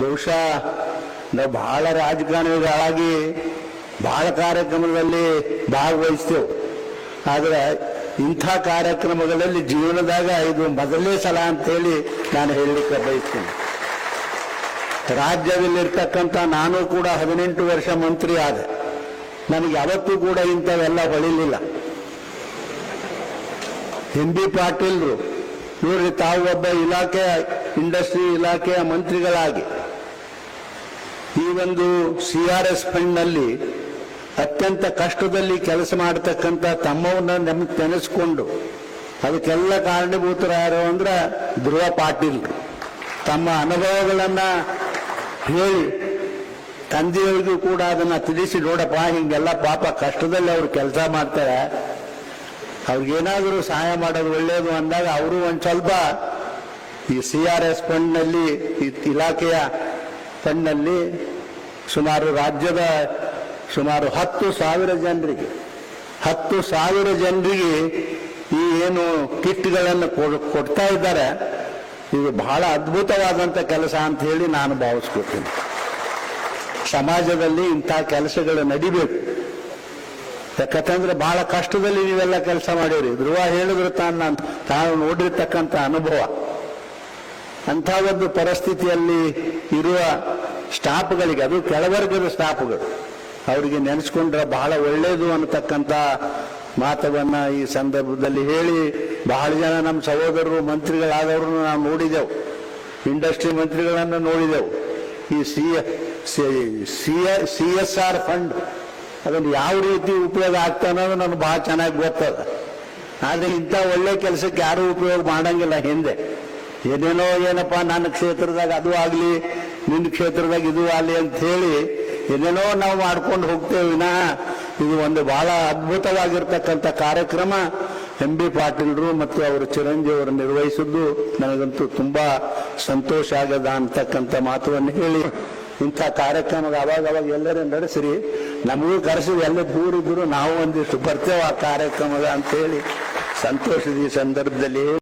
ಬಹುಶಃ ನಾವು ಬಹಳ ರಾಜಕಾರಣಿಗಳಾಗಿ ಬಹಳ ಕಾರ್ಯಕ್ರಮದಲ್ಲಿ ಭಾಗವಹಿಸ್ತೇವೆ. ಆದರೆ ಇಂಥ ಕಾರ್ಯಕ್ರಮಗಳಲ್ಲಿ ಜೀವನದಾಗ ಇದು ಮೊದಲನೇ ಸಲ ಅಂತೇಳಿ ನಾನು ಹೇಳಲಿಕ್ಕೆ ಬಯಸ್ತೇನೆ. ರಾಜ್ಯದಲ್ಲಿರ್ತಕ್ಕಂಥ ನಾನು ಕೂಡ ಹದಿನೆಂಟು ವರ್ಷ ಮಂತ್ರಿ ಆದೆ. ನನಗೆ ಯಾವತ್ತೂ ಕೂಡ ಇಂಥವೆಲ್ಲ ಹೊಳಿಲಿಲ್ಲ ಎಂ ಬಿ ಪಾಟೀಲ್ರು ಇವರು ತಾವು ಒಬ್ಬ ಇಲಾಖೆ, ಇಂಡಸ್ಟ್ರಿ ಇಲಾಖೆಯ ಮಂತ್ರಿಗಳಾಗಿ ಈ ಒಂದು ಸಿ ಆರ್ ಎಸ್ ಫಂಡ್ನಲ್ಲಿ ಅತ್ಯಂತ ಕಷ್ಟದಲ್ಲಿ ಕೆಲಸ ಮಾಡತಕ್ಕಂಥ ತಮ್ಮವನ್ನ ನಮಗೆ ನೆನೆಸ್ಕೊಂಡು ಅದಕ್ಕೆಲ್ಲ ಕಾರಣೀಭೂತರಾದ್ರು ಅಂದ್ರೆ ಧ್ರುವ ಪಾಟೀಲ್. ತಮ್ಮ ಅನುಭವಗಳನ್ನು ಹೇಳಿ, ತಂದೆಯವರಿಗೂ ಕೂಡ ಅದನ್ನ ತಿಳಿಸಿ, ನೋಡಪ್ಪ, ಹಿಂಗೆಲ್ಲ ಪಾಪ ಕಷ್ಟದಲ್ಲಿ ಅವರು ಕೆಲಸ ಮಾಡ್ತಾರೆ. ಅವ್ರಿಗೇನಾದರೂ ಸಹಾಯ ಮಾಡೋದು ಒಳ್ಳೆಯದು ಅಂದಾಗ ಅವರು ಒಂದು ಸ್ವಲ್ಪ ಈ ಸಿ ಆರ್ ಎಸ್ ಫಂಡ್ನಲ್ಲಿ ಇಲಾಖೆಯ ಫಂಡ್ನಲ್ಲಿ ಸುಮಾರು ರಾಜ್ಯದ ಸುಮಾರು ಹತ್ತು ಸಾವಿರ ಜನರಿಗೆ, ಹತ್ತು ಸಾವಿರ ಜನರಿಗೆ ಈ ಏನು ಕಿಟ್ಗಳನ್ನು ಕೊಡ್- ಕೊಡ್ತಾ ಇದ್ದಾರೆ. ಇದು ಬಹಳ ಅದ್ಭುತವಾದಂಥ ಕೆಲಸ ಅಂತ ಹೇಳಿ ನಾನು ಭಾವಿಸ್ಕೊತೀನಿ ಸಮಾಜದಲ್ಲಿ ಇಂಥ ಕೆಲಸಗಳು ನಡಿಬೇಕು. ಯಾಕಂತಂದ್ರೆ ಬಹಳ ಕಷ್ಟದಲ್ಲಿ ನೀವೆಲ್ಲ ಕೆಲಸ ಮಾಡಿರಿ. ಧ್ರುವ ಹೇಳಿದ್ರು ತಾನು ನಾನು, ತಾನು ನೋಡಿರ್ತಕ್ಕಂಥ ಅನುಭವ. ಅಂಥ ಒಂದು ಪರಿಸ್ಥಿತಿಯಲ್ಲಿ ಇರುವ ಸ್ಟಾಫ್ಗಳಿಗೆ, ಅದು ಕೆಳವರ್ಗದ ಸ್ಟಾಫ್ಗಳು, ಅವರಿಗೆ ನೆನೆಸ್ಕೊಂಡ್ರೆ ಬಹಳ ಒಳ್ಳೆಯದು ಅನ್ನತಕ್ಕಂಥ ಮಾತವನ್ನ ಈ ಸಂದರ್ಭದಲ್ಲಿ ಹೇಳಿ, ಬಹಳ ಜನ ನಮ್ಮ ಸಹೋದರರು, ಮಂತ್ರಿಗಳಾದವ್ರನ್ನ ನಾವು ನೋಡಿದೆವು, ಇಂಡಸ್ಟ್ರಿ ಮಂತ್ರಿಗಳನ್ನು ನೋಡಿದೆವು. ಈ C C S R fund, ಅದನ್ನು ಯಾವ ರೀತಿ ಉಪಯೋಗ ಆಗ್ತಾ ಅನ್ನೋದು ನನಗೆ ಭಾಳ ಚೆನ್ನಾಗಿ ಗೊತ್ತದ. ಆದರೆ ಇಂಥ ಒಳ್ಳೆ ಕೆಲಸಕ್ಕೆ ಯಾರೂ ಉಪಯೋಗ ಮಾಡಂಗಿಲ್ಲ ಹಿಂದೆ. ಏನೇನೋ ಏನಪ್ಪ ನನ್ನ ಕ್ಷೇತ್ರದಾಗ ಅದು ಆಗಲಿ, ನಿನ್ನ ಕ್ಷೇತ್ರದಾಗ ಇದು ಆಗಲಿ ಅಂತ ಹೇಳಿ ಏನೇನೋ ನಾವು ಮಾಡ್ಕೊಂಡು ಹೋಗ್ತೇವೆ ನಾ ಇದು ಒಂದು ಬಹಳ ಅದ್ಭುತವಾಗಿರ್ತಕ್ಕಂಥ ಕಾರ್ಯಕ್ರಮ. ಎಂ ಬಿ ಪಾಟೀಲ್ರು ಮತ್ತು ಅವರು ಚಿರಂಜೀವಿ ಅವರು ನಿರ್ವಹಿಸಿದ್ದು ನನಗಂತೂ ತುಂಬಾ ಸಂತೋಷ ಆಗದ ಅಂತಕ್ಕಂಥ ಮಾತುವನ್ನು ಹೇಳಿ. ಇಂಥ ಕಾರ್ಯಕ್ರಮದ ಅವಾಗ ಅವಾಗ ಎಲ್ಲರೂ ನಡೆಸಿರಿ. ನಮಗೂ ಕರೆಸಿ ಎಲ್ಲ ದೂರ ಇದ್ರು ನಾವು ಒಂದಿಷ್ಟು ಬರ್ತೇವೆ ಆ ಕಾರ್ಯಕ್ರಮದ ಅಂತ ಹೇಳಿ. ಸಂತೋಷದ ಈ ಸಂದರ್ಭದಲ್ಲಿ.